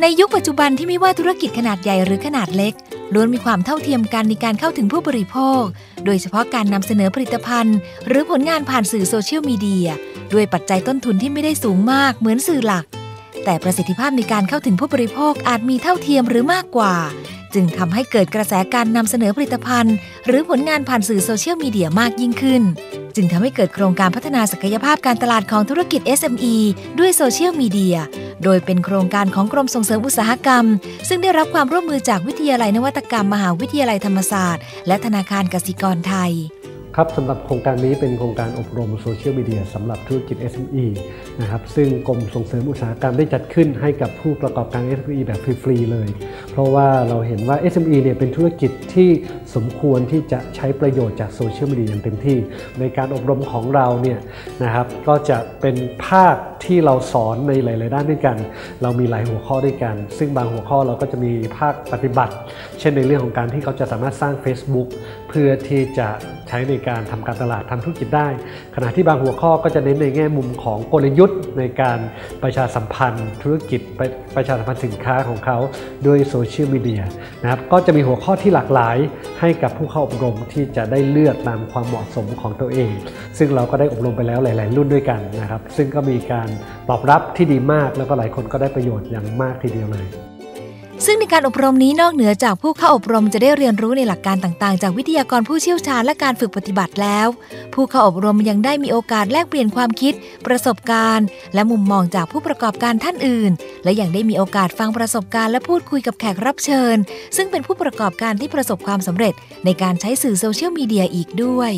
ในยุคปัจจุบันที่ไม่ว่าธุรกิจขนาดใหญ่หรือขนาดเล็กล้วนมีความเท่าเทียมกันในการเข้าถึงผู้บริโภค โดยเฉพาะการนำเสนอผลิตภัณฑ์ หรือผลงานผ่านสื่อโซเชียลมีเดียด้วยปัจจัยต้นทุนที่ไม่ได้สูงมากเหมือนสื่อหลัก แต่ประสิทธิภาพในการเข้าถึงผู้บริโภคอาจมีเท่าเทียมหรือมากกว่า จึงทำให้เกิดกระแสการนำเสนอผลิตภัณฑ์ หรือผลงานผ่านสื่อโซเชียลมีเดียมากยิ่งขึ้น จึงทำให้เกิดโครงการพัฒนาศักยภาพการตลาดของธุรกิจ SME ด้วยโซเชียลมีเดีย โดยเป็นโครงการของกรมส่งเสริมอุตสาหกรรม ซึ่งได้รับความร่วมมือจากวิทยาลัยนวัตกรรม มหาวิทยาลัยธรรมศาสตร์ และธนาคารกสิกรไทย ครับสำหรับโครงการนี้เป็นโครงการอบรมโซเชียลมีเดียสำหรับธุรกิจ SME นะครับซึ่งกรมส่งเสริมอุตสาหกรรมได้จัดขึ้นให้กับผู้ประกอบการ SME แบบฟรีๆเลย เพราะว่าเราเห็นว่า SME เนี่ยเป็นธุรกิจที่สมควรที่จะใช้ประโยชน์จากโซเชียลมีเดียอย่างเต็มที่ ในการอบรมของเราเนี่ยนะครับก็จะเป็นภาคที่เราสอนในหลาย ๆ ด้านด้วยกัน เรามีหลายหัวข้อด้วยกัน ซึ่งบางหัวข้อเราก็จะมีภาคปฏิบัติ เช่นในเรื่องของการที่เขาจะสามารถสร้าง Facebook เพื่อที่จะ ใช้ในการทำการตลาดทำธุรกิจได้ ขณะที่บางหัวข้อก็จะเน้นในแง่มุมของกลยุทธ์ ในการประชาสัมพันธ์ ธุรกิจประชาสัมพันธ์สินค้าของเขาด้วยโซเชียลมีเดียนะครับก็จะมีหัวข้อที่หลากหลายให้กับผู้เข้าอบรมที่จะได้เลือกตามความเหมาะสมของตัวเอง ซึ่งเราก็ได้อบรมไปแล้วหลาย ๆ รุ่นด้วยกันนะครับซึ่งก็มีการตอบรับที่ดีมากแล้วก็หลายคนก็ได้ประโยชน์อย่างมากทีเดียวเลย ซึ่งในการอบรมนี้นอกเหนือจากผู้เข้าอบรมจะได้เรียนรู้ในหลักการต่างๆ จากวิทยากรผู้เชี่ยวชาญและการฝึกปฏิบัติแล้ว ผู้เข้าอบรมยังได้มีโอกาสแลกเปลี่ยนความคิด ประสบการณ์ และมุมมองจากผู้ประกอบการท่านอื่น และยังได้มีโอกาสฟังประสบการณ์และพูดคุยกับแขกรับเชิญ ซึ่งเป็นผู้ประกอบการที่ประสบความสำเร็จ ในการใช้สื่อโซเชียลมีเดียอีกด้วย